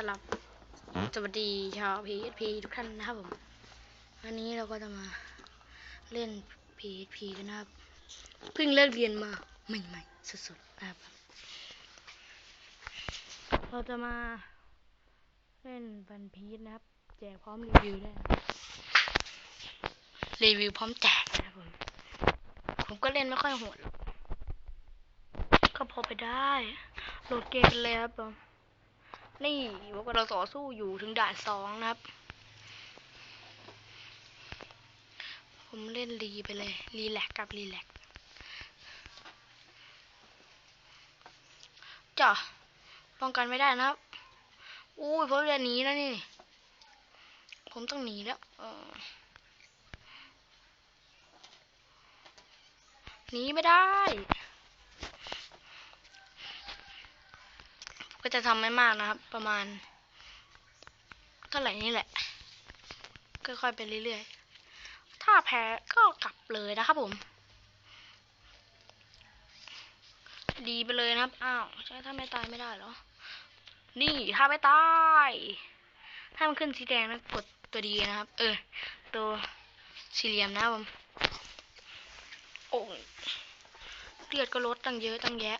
สำหรับสวัสดีชาว PSP ทุกท่านนะครับผมวันนี้เราก็จะมาเล่น PSP กันนะครับ เพิ่งเลิกเรียนมาใหม่ๆสุดๆนะครับ เราจะมาเล่นบันพีชนะครับ แจกพร้อมรีวิวด้วยนะรีวิวพร้อมแจกนะครับผม ผมก็เล่นไม่ค่อยโหดหรอกก็พอไปได้ โหลดเกมกันเลยครับผม นี่พวกเราต่อสู้อยู่ถึงด่านสองนะครับ ผมเล่นรีไปเลย รีแลกกับรีแลกจ้ะป้องกันไม่ได้นะครับ อุ้ยผมจะหนีแล้วนี่ ผมต้องหนีแล้วหนีไม่ได้ ก็จะทำไม่มากนะครับ ประมาณเท่าไหร่นี่แหละ ค่อยๆไปเรื่อยๆ ถ้าแพ้ก็กลับเลยนะครับผม ดีไปเลยนะครับ อ้าวใช่ถ้าไม่ตายไม่ได้เหรอ นี่ถ้าไม่ตาย ถ้ามันขึ้นสีแดงนะกดตัวดีนะครับ เออ ตัวสี่เหลี่ยมนะครับผมโอ้เลือดก็ลดตั้งเยอะตั้งแยะ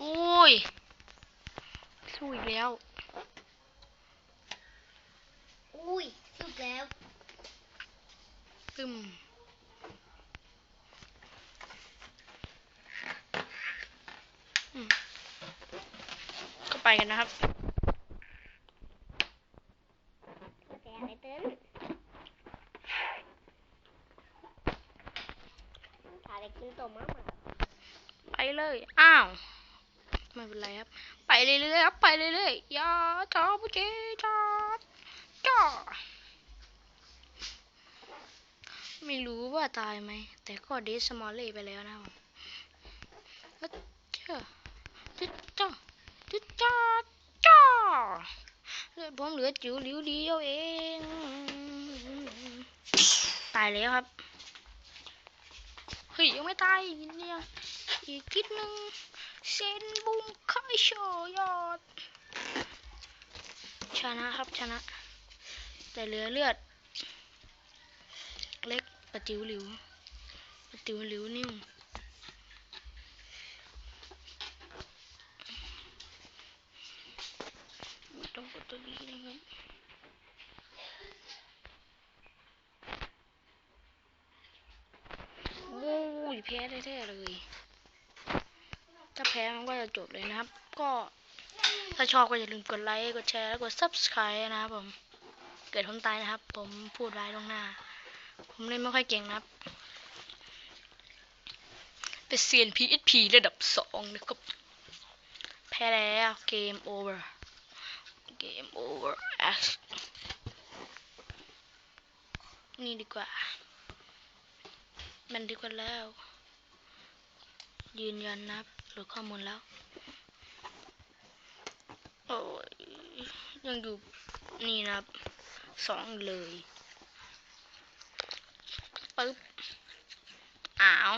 อุ้ ย สู้อีกแล้ว อุ้ยสุดแล้วตึมอืมก็ไปกันนะครับแต่อะไรเต้นอะไรกินตัวมากมาไปเลย อ้าว ไม่เป็นไรครับ ไปเรื่อยๆครับ ไปเรื่อยๆอย่าจ้าปุเจจ้าจ้าไม่รู้ว่าตายไหม แต่ก็เดสมอลเล่ไปแล้วนะครับแล้วจ้าจ้าจ้าจ้าจ้าเลือดผมเหลือจิ๋วหลิวเดียวเอง ตายแล้วครับเฮ้ยยังไม่ตายอีกนิดเดียวอีกทิศหนึ่ง เซนบุ้มค่ายโชยอด ชนะครับชนะ แต่เหลือเลือด เล็กประจิ๋วหลิวประจิ๋วหลิวนิ่มต้องกดตัวนี้นะครับโอ้ยแพ้แท้ๆเลย ถ้าแพ้มันก็จะจบเลยนะครับ ก็ถ้าชอบก็อย่าลืมกดไลค์กดแชร์แล้วกด subscribe นะครับผม เกิดผมตายนะครับ ผมพูดไว้ล่วงหน้า ผมเล่นไม่ค่อยเก่งนะครับเป็นเซียน PSP ระดับสองนะครับ แพ้แล้วเกมโอเวอร์เกมโอเวอร์นี่ดีกว่า มันดีกว่าแล้ว ยืนยันนะครับ หรือข้อมูลแล้ว โอ้ยยังอยู่นี่นะสองเลยปึ๊บอ้าว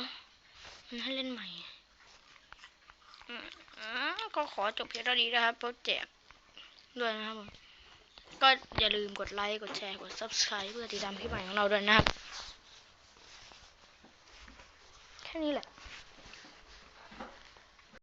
มันให้เล่นใหม่อืมอืมก็ขอจบเพียงเท่านี้นะครับเพราะแจกด้วยนะครับผมก็อย่าลืมกดไลค์ กดแชร์ กด subscribe เพื่อติดตามคลิปใหม่ของเราด้วยนะครับ แค่นี้แหละ